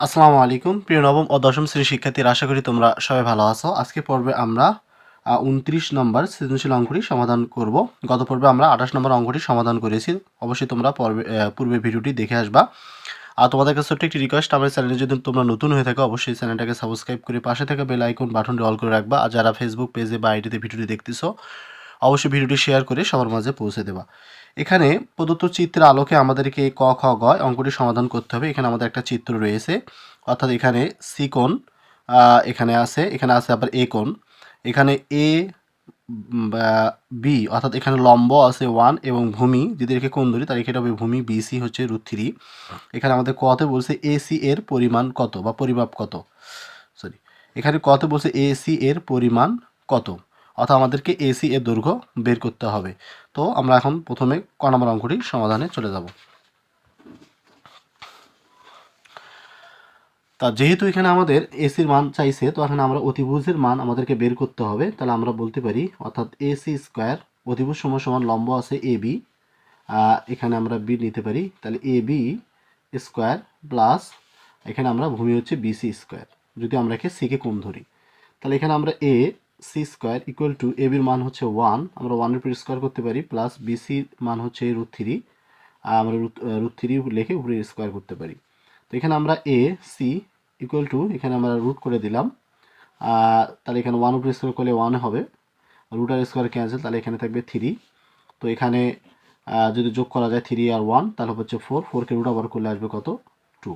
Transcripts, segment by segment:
আসসালামু আলাইকুম। প্রিয় নবম ও দশম শ্রেণির শিক্ষার্থীরা আশা করি তোমরা সবাই ভালো আছো। আজকে পর্বে আমরা উনত্রিশ নম্বর সৃজনশীল অঙ্কটি সমাধান করব। গত পর্বে আমরা আঠাশ নম্বর অঙ্কটি সমাধান করেছি। অবশ্যই তোমরা পর্বে আহ, পূর্বের ভিডিওটি দেখে আসবা। আর তোমাদের কাছে ছোট্ট একটি রিকোয়েস্ট আমার চ্যানেলে যদি তোমরা নতুন হয়ে থাকো অবশ্যই চ্যানেলটাকে সাবস্ক্রাইব করে পাশে থাকা বেল আইকন বাটনটি অল করে রাখবা। আর যারা ফেসবুক পেজে বা আইডিতে ভিডিওটি দেখতেছো অবশ্যই ভিডিওটি শেয়ার করে সবার মাঝে পৌঁছে দেবা। এখানে প্রদত্ত চিত্রের আলোকে আমাদেরকে ক, খ, গ অঙ্কটি সমাধান করতে হবে। এখানে আমাদের একটা চিত্র রয়েছে, অর্থাৎ এখানে সি কোণ এখানে আছে এখানে আছে আবার এ কোণ। এখানে এ বি অর্থাৎ এখানে লম্ব আছে ওয়ান এবং ভূমি, যদি একে কোণ ধরি, তাহলে এটা হবে ভূমি বিসি হচ্ছে রুট থ্রি এখানে আমাদের কতে বলছে এসি এর পরিমাণ কত বা পরিমাপ কত? সরি এখানে কত বলছে এসি এর পরিমাণ কত? অর্থাৎ আমাদেরকে এসি এর দৈর্ঘ্য বের করতে হবে। তো আমরা এখন প্রথমে ক নম্বর অঙ্কটি সমাধানে চলে যাব। তা যেহেতু এখানে আমাদের এসির মান চাইছে, তো এখানে আমরা অতিভুজের মান আমাদেরকে বের করতে হবে। তাহলে আমরা বলতে পারি, অর্থাৎ এসি স্কোয়ার অতিভুজ সমান সমান লম্ব আছে এ বি এখানে আমরা বি নিতে পারি। তাহলে এ বি স্কোয়ার প্লাস এখানে আমরা ভূমি হচ্ছে বিসি স্কোয়ার যদি আমরা একে সিকে কম ধরি, তাহলে এখানে আমরা A C square equal to A বির মান হচ্ছে ওয়ান আমরা ওয়ানের উপরে স্কোয়ার করতে পারি প্লাস বিসির মান হচ্ছে রুট থ্রি আমরা রুট থ্রি লিখে উপরে স্কোয়ার করতে পারি। তো এখানে আমরা এ সি ইকুয়াল টু এখানে আমরা রুট করে দিলাম তাহলে এখানে ওয়ান উপরে স্কোয়ার করলে ওয়ান হবে রুট আর স্কোয়ার ক্যান্সেল তাহলে এখানে থাকবে থ্রি তো এখানে যদি যোগ করা যায় থ্রি আর ওয়ান তাহলে হচ্ছে ফোর ফোরকে রুট আবার করলে আসবে কত? টু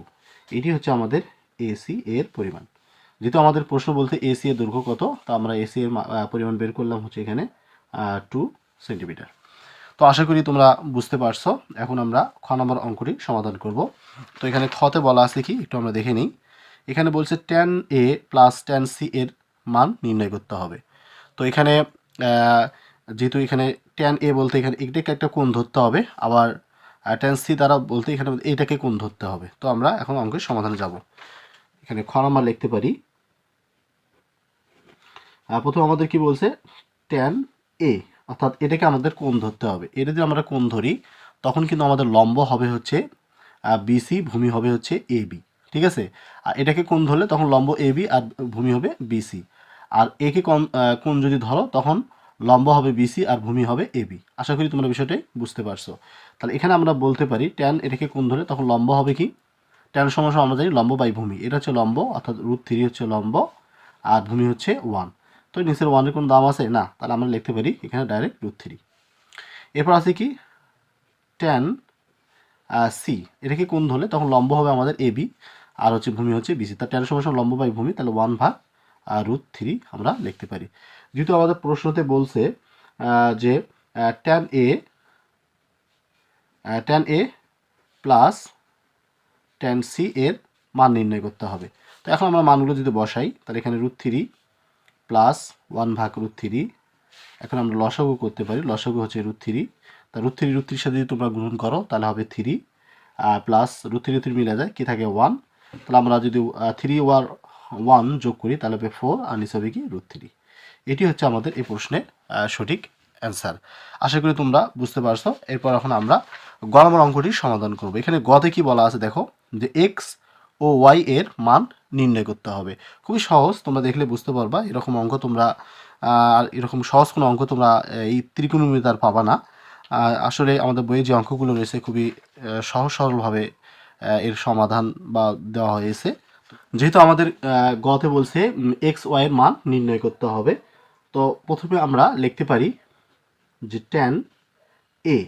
এটি হচ্ছে আমাদের এসি এর পরিমাণ। যেহেতু আমাদের প্রশ্ন বলতে এসি এর দৈর্ঘ্য কত, তো আমরা এসি এর পরিমাণ বের করলাম হচ্ছে এখানে টু সেন্টিমিটার তো আশা করি তোমরা বুঝতে পারছ। এখন আমরা খ নম্বর অঙ্কটি সমাধান করব। তো এখানে খতে বলা আছে কি, একটু আমরা দেখে নিই। এখানে বলছে tan A plus tan C এর মান নির্ণয় করতে হবে। তো এখানে যেহেতু এখানে টেন এ বলতে এখানে এটাকে একটা কোণ ধরতে হবে, আবার ট্যান সি দ্বারা বলতে এখানে এটাকে কোণ ধরতে হবে। তো আমরা এখন অঙ্কের সমাধানে যাব। এখানে খ নাম্বার লিখতে পারি। প্রথম আমাদের কি বলছে? ট্যান এ অর্থাৎ এটাকে আমাদের কোণ ধরতে হবে। এটা যদি আমরা কোণ ধরি, তখন কিন্তু আমাদের লম্ব হবে হচ্ছে বিসি ভূমি হবে হচ্ছে এ বি ঠিক আছে? আর এটাকে কোণ ধরলে তখন লম্ব এ বি আর ভূমি হবে বিসি আর একে কোণ যদি ধরো, তখন লম্ব হবে বিসি আর ভূমি হবে এ বি আশা করি তোমরা বিষয়টাই বুঝতে পারছ। তাহলে এখানে আমরা বলতে পারি ট্যান এটাকে কোণ ধরে তখন লম্ব হবে কি? ট্যান সমস্যা আমরা জানি লম্ব বাই ভূমি। এটা হচ্ছে লম্ব, অর্থাৎ রুট থ্রি হচ্ছে লম্ব, আর ভূমি হচ্ছে ওয়ান তো নিচের ওয়ানের কোনো দাম আছে? না, তাহলে আমরা লিখতে পারি এখানে ডাইরেক্ট রুট থ্রি এরপর আছে কি? ট্যান সি এটাকে কোন ধরলে? তখন লম্ব হবে আমাদের এ বি আর হচ্ছে ভূমি হচ্ছে বিসি তার ট্যান সমস্যা লম্ব বাই ভূমি, তাহলে ওয়ান ভাগ আর রুট থ্রি আমরা লিখতে পারি। যেহেতু আমাদের প্রশ্নতে বলছে যে tan A tan A plus tan C এর মান নির্ণয় করতে হবে। তো এখন আমরা মানগুলো যদি বসাই, তাহলে এখানে রুট থ্রি প্লাস ওয়ান ভাগ রুট থ্রি এখন আমরা লসাগু করতে পারি। লসাগু হচ্ছে রুট থ্রি তা রুট থ্রি রুট থ্রির সাথে যদি তোমরা গ্রহণ করো, তাহলে হবে three plus root three three মিলে যায়। কি থাকে? ওয়ান তাহলে আমরা যদি থ্রি ওয়ার ওয়ান যোগ করি, তাহলে হবে ফোর আর নিচে হবে কি? রুট থ্রি এটি হচ্ছে আমাদের এই প্রশ্নের সঠিক অ্যান্সার আশা করি তোমরা বুঝতে পারছ। এরপর এখন আমরা গ নম্বর অঙ্কটির সমাধান করব। এখানে গতে কি বলা আছে দেখো? যে এক্স ও ওয়াই এর মান নির্ণয় করতে হবে। খুবই সহজ, তোমরা দেখলে বুঝতে পারবা, এরকম অঙ্ক তোমরা আর এরকম সহজ কোনো অঙ্ক তোমরা এই ত্রিকোণমিতার পাবা না। আসলে আমাদের বইয়ে যে অঙ্কগুলো রয়েছে খুবই সহজ সরলভাবে এর সমাধান বা দেওয়া হয়েছে। যেহেতু আমাদের গতে বলছে এক্স ওয়াই এর মান নির্ণয় করতে হবে, তো প্রথমে আমরা লিখতে পারি যে টেন এ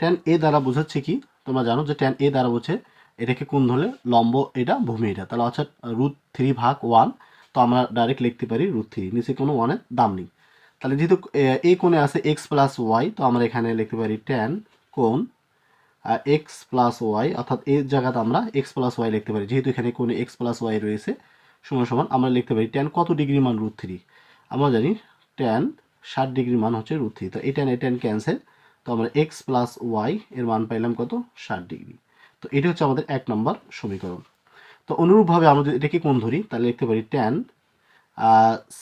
টেন এ দ্বারা বোঝাচ্ছে কি? তোমরা জানো যে টেন এ দ্বারা বোঝে এটাকে কোন ধরলে লম্ব এটা, ভূমি এটা। তাহলে অর্থাৎ রুট থ্রি ভাগ ওয়ান তো আমরা ডাইরেক্ট লিখতে পারি রুট থ্রি নিচে কোনো ওয়ানের দাম নেই। তাহলে যেহেতু এই কোণে আছে এক্স প্লাস ওয়াই তো আমরা এখানে লিখতে পারি টেন কোণ এক্স প্লাস ওয়াই অর্থাৎ এই জায়গাতে আমরা এক্স প্লাস ওয়াই লিখতে পারি। যেহেতু এখানে কোণে এক্স প্লাস ওয়াই রয়েছে, সমান সমান আমরা লিখতে পারি টেন কত ডিগ্রি মান রুট থ্রি আমরা জানি টেন ষাট ডিগ্রি মান হচ্ছে রুট থ্রি তো এই টেন এই টেন ক্যান্সেল তো আমরা এক্স প্লাস ওয়াই এর মান পাইলাম কত? ষাট ডিগ্রি তো এটা হচ্ছে আমাদের এক নম্বর সমীকরণ। তো অনুরূপভাবে আমরা যদি এটাকে কোন ধরি, তাহলে লিখতে পারি টেন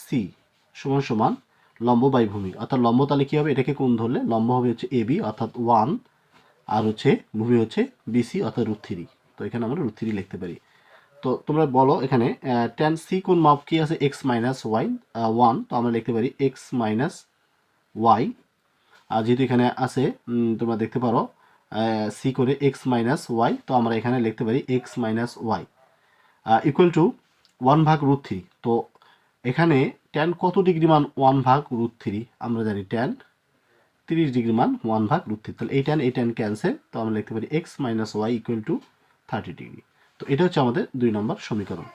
সি সমান সমান লম্ব বাই ভূমি অর্থাৎ লম্ব তাহলে কী হবে? এটাকে কোন ধরলে লম্ব হবে হচ্ছে এ বি অর্থাৎ ওয়ান আর হচ্ছে ভূমি হচ্ছে বিসি অর্থাৎ রুট থ্রি তো এখানে আমরা রুট থ্রি লিখতে পারি। তো তোমরা বলো এখানে টেন সি কোন মাপ কি আছে? এক্স মাইনাস ওয়াই ওয়ান তো আমরা লিখতে পারি এক্স মাইনাস ওয়াই আর যেহেতু এখানে আছে তোমরা দেখতে পারো সি করে এক্স মাইনাস ওয়াই তো আমরা এখানে লিখতে পারি X minus Y equal to one ভাগ রুট থ্রি তো এখানে টেন কত ডিগ্রি মান ওয়ান ভাগ রুট থ্রি আমরা জানি টেন তিরিশ ডিগ্রি মান ওয়ান ভাগ রুট থ্রি তাহলে এই টেন এই টেন ক্যান্সেল তো আমরা লিখতে পারি X minus Y equal to thirty degree তো এটা হচ্ছে আমাদের দুই নম্বর সমীকরণ।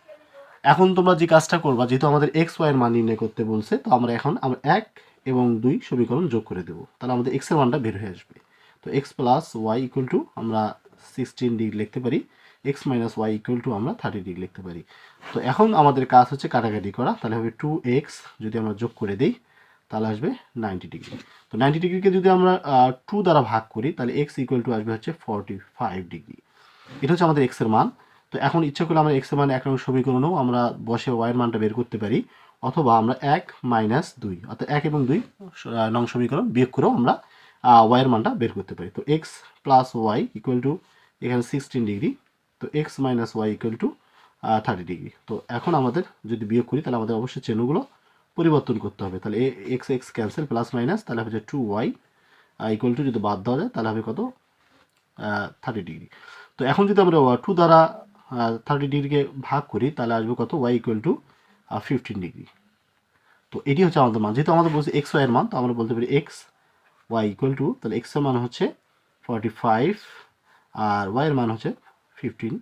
এখন তোমরা যে কাজটা করবা, যেহেতু আমাদের এক্স ওয়াইয়ের মান নির্ণয় করতে বলছে, তো আমরা এখন, আমরা এক এবং দুই সমীকরণ যোগ করে দেবো। তাহলে আমাদের এক্সের মানটা বের হয়ে আসবে। তো X plus Y equal to আমরা সিক্সটিন ডিগ্রি লিখতে পারি X minus Y equal to আমরা থার্টি ডিগ্রি লিখতে পারি। তো এখন আমাদের কাজ হচ্ছে কাটাকাটি করা, তাহলে হবে টু এক্স যদি আমরা যোগ করে দিই, তাহলে আসবে নাইনটি ডিগ্রি তো নাইনটি ডিগ্রিকে যদি আমরা টু দ্বারা ভাগ করি, তাহলে এক্স ইকুয়াল টু আসবে হচ্ছে ফর্টি ফাইভ ডিগ্রি এটা হচ্ছে আমাদের এক্সের মান। তো এখন ইচ্ছা করলে আমরা এক্সের মান এক নং সমীকরণেও আমরা বসে ওয়াইয়ের মানটা বের করতে পারি, অথবা আমরা এক মাইনাস দুই, অর্থাৎ এক এবং দুই নং সমীকরণ বিয়োগ করেও আমরা ওয়াইয়ের মানটা বের করতে পারি। তো X plus Y equal to এখানে সিক্সটিন ডিগ্রি তো X minus Y equal to thirty degree তো এখন আমাদের যদি বিয়োগ করি, তাহলে আমাদের অবশ্যই চেনগুলো পরিবর্তন করতে হবে। তাহলে X X cancel plus minus তাহলে হচ্ছে টু ওয়াই ইকুয়াল টু যদি বাদ দেওয়া যায়, তাহলে হবে কত? থার্টি ডিগ্রি তো এখন যদি আমরা টু দ্বারা থার্টি ডিগ্রিকে ভাগ করি, তাহলে আসবে কত? Y equal to fifteen degree তো এটি হচ্ছে আমাদের মান। যেহেতু আমাদের বলছে এক্স ওয়াইয়ের মান, তো আমরা বলতে পারি এক্স ওয়াই ইকুয়াল টু তাহলে এক্সের মান হচ্ছে ফর্টি ফাইভ আর ওয়াইয়ের মান হচ্ছে ফিফটিন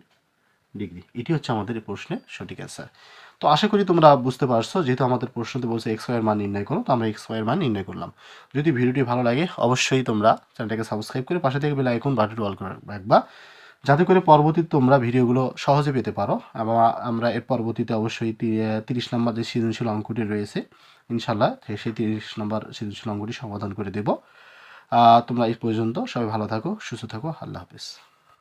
ডিগ্রি। এটি হচ্ছে আমাদের প্রশ্নের সঠিক অ্যান্সার তো আশা করি তোমরা বুঝতে পারছ, যেহেতু আমাদের প্রশ্নতে বলছে এক্স ওয়াইয়ের মান নির্ণয় করো, তো আমরা এক্স ওয়াইয়ের মান নির্ণয় করলাম। যদি ভিডিওটি ভালো লাগে, অবশ্যই তোমরা চ্যানেলটাকে সাবস্ক্রাইব করে পাশে থেকে বেলা এখন বাটনটি অল করে রাখবা। যাতে করে পরবর্তীতে তোমরা ভিডিওগুলো সহজে পেতে পারো এবং আমরা এর পরবর্তীতে অবশ্যই তিরিশ নম্বর যে সৃজনশীল অঙ্কটি রয়েছে ইনশাল্লাহ সেই তিরিশ নম্বর সৃজনশীল অঙ্কটি সমাধান করে দেব। তোমরা এই পর্যন্ত সবাই ভালো থাকো, সুস্থ থাকো, আল্লাহ হাফিজ।